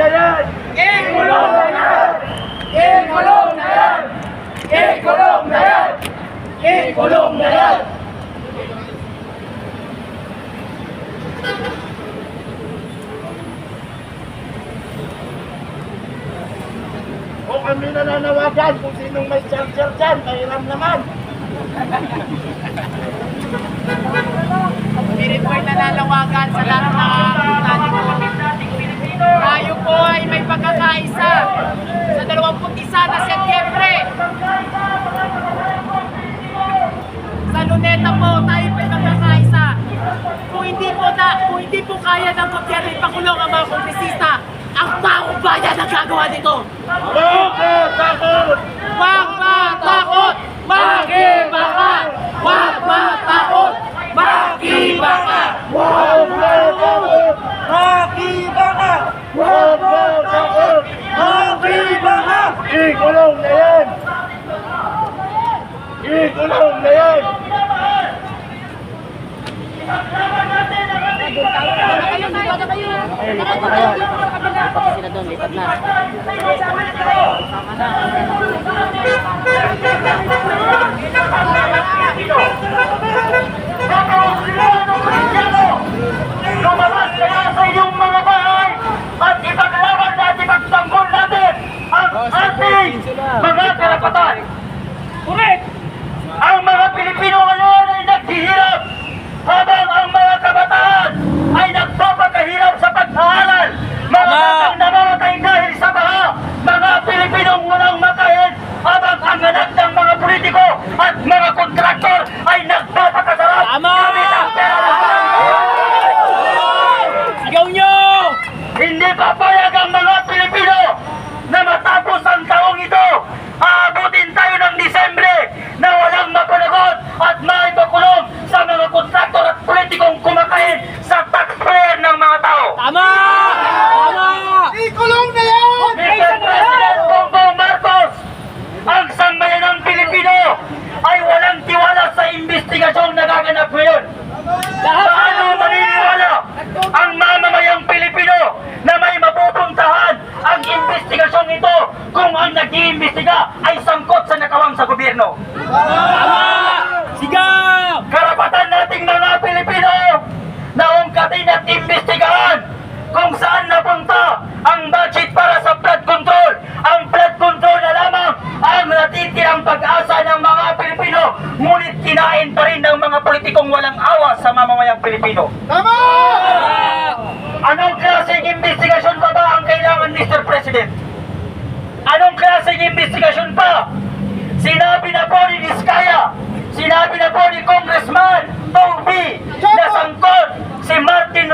na yan! Ikulong na yan! Ikulong na yan! Ikulong na yan! Ikulong na yan! Kung kami nananawagan kung sinong may charger dyan, kahiram naman. Ay nananawagan sa lahat ng Pilipino. Tayo po ay may pagkakaisa sa 21 na Setyembre. Sa Luneta po, tayo po ay magkakaisa. Kung hindi po na, kung hindi po kaya ng gobyerno ipakulong ang mga kongresista, ang taong bayan ang gagawa nito. Bakit takot? Huwag matakot! Makibaka! Huwag matakot! Huwag matakot! Makibaka! Huwag matakot! Makibaka! Ikulong na yan! Ikulong na yan! Lumabas kaya sa inyong mga bahay at ipaglaban natin ang ating mga karapatan. Correct! Ang mga Pilipino ngayon ay naghihirap habang ang mga kabataan ay nagpapakahirap sa pag-aaral. Mga batang namamatay dahil sa baha. Mga Pilipinong walang makain habang ang anak ng mga politiko at mga kontraktor ay nagpapakasarap. Tama! Gamit ang pera ng bayan. Sigaw nyo! Hindi papayag ang mga Pilipino na matapos ang taong ito, aabutin tayo ng Disembre na walang mapanagot at maipakulong sa mga kontraktor at politikong kumakain sa taxpayer ng mga tao. Tama! Tama! Ikulong na yan! Mr. President Bongbong Marcos, ang sambayanang Pilipino ay walang tiwala sa investigasyong nagaganap ngayon. Paano maniniwala ang mamamayang Pilipino na may mapupuntahan ang investigasyong ito kung ang nag-iimbestiga ay sangkot sa nakawang sa gobyerno? Sigaw! Karapatan nating mga Pilipino na ungkatin at imbestigahan kung saan napunta ang budget para sa flood control. Ang flood control na lamang ang natitirang pag-asa ng mga Pilipino, ngunit kinain pa rin ng mga politikong walang awa sa mamamayang Pilipino. Tama! Anong klaseng investigasyon pa ba ang kailangan, Mr. President? Anong klaseng investigasyon pa? Sinabi na po ni Vizcaya, sinabi na po ni Congressman Toby na sangkot si Martin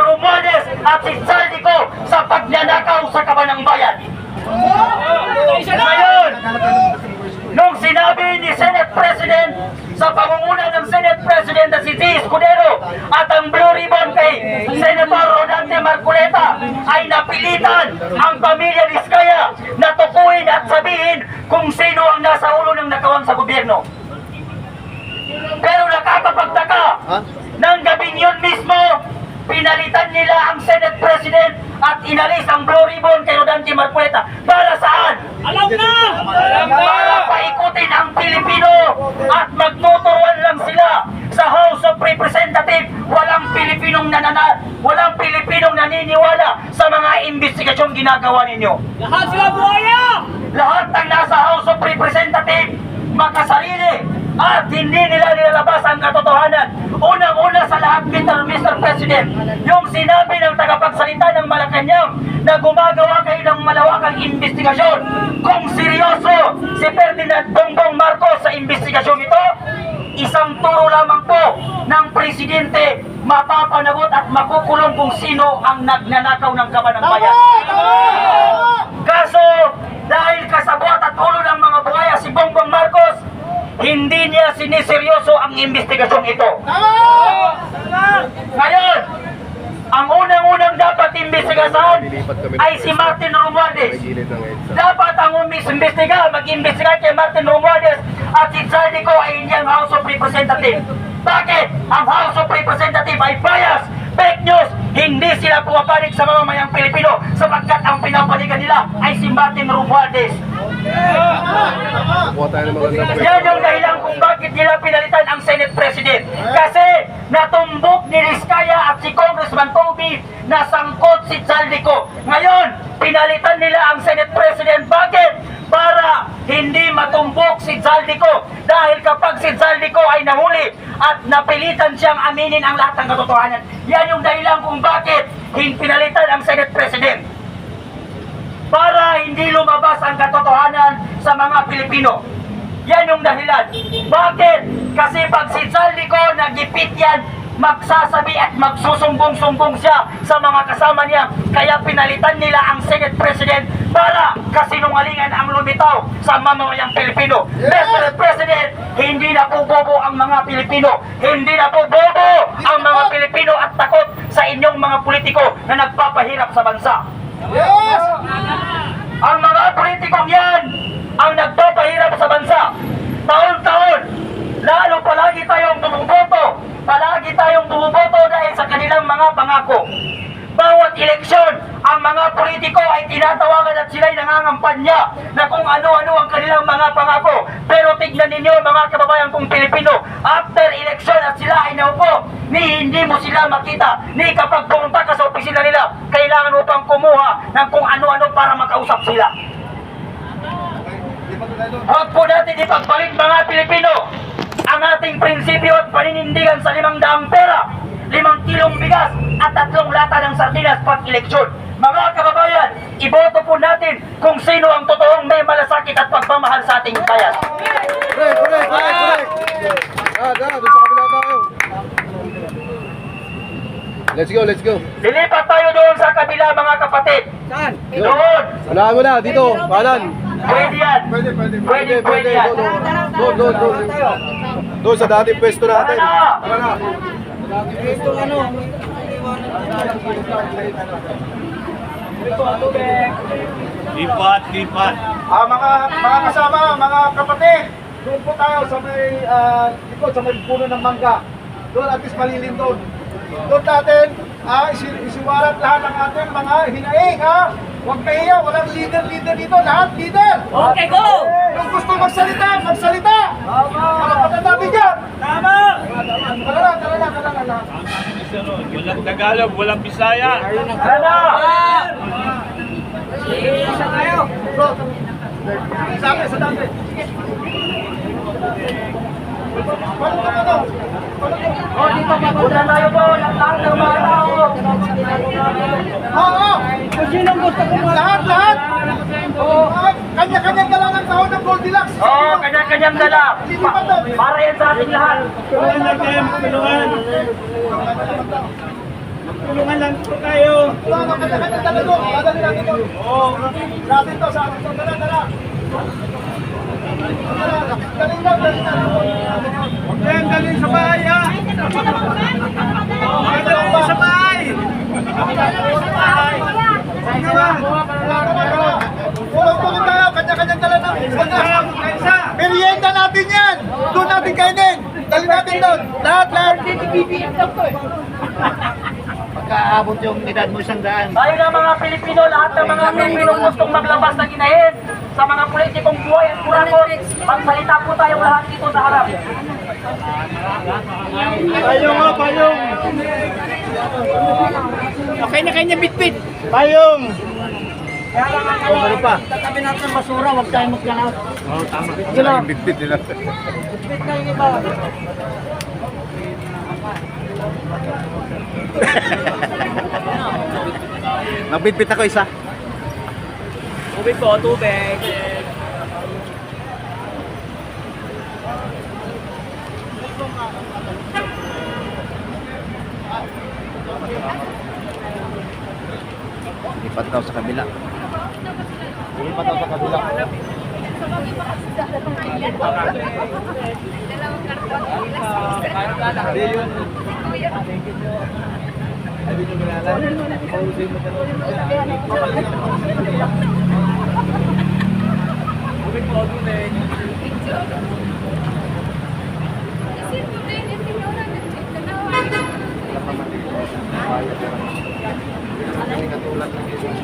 Si Saldico sa pagnanakaw sa kabanang bayan. Ngayon, nung sinabi ni Senate President sa pangunguna ng Senate President na si G. Escudero at ang Blue Ribbon kay Senator Rodante Marculeta ay napilitan ang pamilya Vizcaya na tukuin at sabihin kung sino ang nasa ulo ng nakawang sa gobyerno. Pero nakakapagtaka, ng gabing yun mismo, pinalitan nila ang Senate President at inalis ang Blue Ribbon kay Rodante Marculeta. Para saan? Alam na! para paikutin ang Pilipino at magtuturuan lang sila sa House of Representatives walang Pilipinong nanana walang Pilipinong naniniwala sa mga investigasyong ginagawa ninyo Lahat sila buhaya! lahat ng nasa House of Representatives makasarili at hindi nila nilalabas ang katotohanan. Unang-una sa lahat, Mr. Mr. President, yung sinabi ng tagapagsalita ng Malacanang na gumagawa kayo ng malawakang investigasyon. Kung seryoso si Ferdinand Bongbong Marcos sa investigasyon ito, isang turo lamang po ng presidente mapapanagot at makukulong kung sino ang nagnanakaw ng kaban ng bayan. Kaso, dahil kasabwat at ulo ng mga buhaya si Bongbong Marcos, hindi niya siniseryoso ang investigasyong ito. Ngayon, ang unang-unang dapat imbestigasahan ay si Martin Romualdez. Dapat ang umis-imbestiga, mag-imbestiga kay Martin Romualdez at si Saldico ay hindi ang House of Representatives. Bakit? Ang House of Representatives ay bias, fake news, hindi sila pumapanig sa mamamayang Pilipino sapagkat ang pinapalikan nila ay si Martin Romualdez. Yan yung dahilan kung bakit nila pinalitan ang Senate President. Kasi natumbok ni Rizkaya at si Congressman Toby na sangkot si Zaldico. Ngayon, pinalitan nila ang Senate President. Bakit? Para hindi matumbok si Zaldico. Dahil kapag si Zaldico ay nahuli at napilitan siyang aminin ang lahat ng katotohanan. Yan yung dahilan kung bakit pinalitan ang Senate President para hindi lumabas ang katotohanan sa mga Pilipino. Yan yung dahilan. Bakit? Kasi pag si Zaldico nagipit yan, magsasabi at magsusumbong-sumbong siya sa mga kasama niya. Kaya pinalitan nila ang Senate President para kasinungalingan ang lumitaw sa mamamayang Pilipino. Mr. President, hindi na po bobo ang mga Pilipino. Hindi na po bobo ang mga Pilipino at takot sa inyong mga politiko na nagpapahirap sa bansa. Yes! Ang mga politikong yan ang nagpapahirap sa bansa. Taon-taon, lalo palagi tayong bumuboto. Palagi tayong bumuboto dahil sa kanilang mga pangako. Bawat eleksyon, ang mga politiko ay tinatawagan at sila'y nangangampanya na kung ano-ano ang kanilang mga pangako. Pero tignan ninyo mga kababayan kong Pilipino, after election at sila ay naupo, ni hindi mo sila makita, ni kapag pumunta ka sa opisina nila, kailangan mo pang kumuha ng kung ano-ano para makausap sila. Huwag po natin ipagbalik mga Pilipino ang ating prinsipyo at paninindigan sa limang daang pera, limang kilong bigas at tatlong lata ng sardinas pag eleksyon. Mga kababayan, iboto po natin kung sino ang totoong may malasakit at pagmamahal sa ating bayan. Correct, correct, correct, correct. Ah, tayo. Let's go, let's go. Lilipat tayo doon sa kabila mga kapatid. Doon! Unahan mo na, dito, kanan. Pwede yan! Pwede, pwede, Pwede, pwede yan! Doon, doon, doon. Doon sa dating pwesto Tara natin. na! Tara na. Lipat, lipat. Ah, mga mga kasama, mga kapatid, doon po tayo sa may ah, likod, sa may puno ng mangga. Doon at least malilim doon. Doon natin ah, isi isiwalat lahat ng ating mga hinaing ha. Huwag kahiya, walang leader-leader dito, lahat leader. Okay, go! Kung gusto magsalita, magsalita. Tama. Kapatid natin dyan. Tama. Tara na, tara na, tara na. Walang Tagalog, walang Bisaya. Tara na! Bro, sa akin, sa dati. Ano? O, dito papunta tayo po lahat ng mga tao. Oo! Kung sinong gusto ko Lahat, lahat! Oo! Kanya-kanyang dala ng sahod ng Goldilocks! Oo, kanya-kanyang dala. Pa- para yan sa ating lahat. Tulungan lang tayo, tulungan. Tulungan lang po tayo. Dadali natin. Oo. Natin to sa atin to. Dala, dala. Yan, dalhin sa bahay ha. Huwag na dalhin sa bahay. Tulong-tulong tayo. Kanya-kanyang dala ng. Merienda natin yan! Doon natin kainin! Dali natin doon! Lahat, lahat! Pagkaabot yung edad mo isang daan. Tayo na mga Pilipino, lahat ng mga Pilipino gustong maglabas ng inahin sa mga politikong buhay at kurakot. Magsalita po tayong lahat dito sa harap. Payong ha, payong. Okay na kanya bitbit. Payong. Ano pa? Tatabi natin ng basura, huwag tayo magkalaw. Oo, tama. Ang bitbit nila. Bitbit na yung iba. Nagbitbit ako isa. Tubig po, tubig. Lipat daw sa kabila. Lipat daw sa kabila. Dalawang karton. Hindi yun. Sabi ko kilala. Pausin mo Katulad ng isang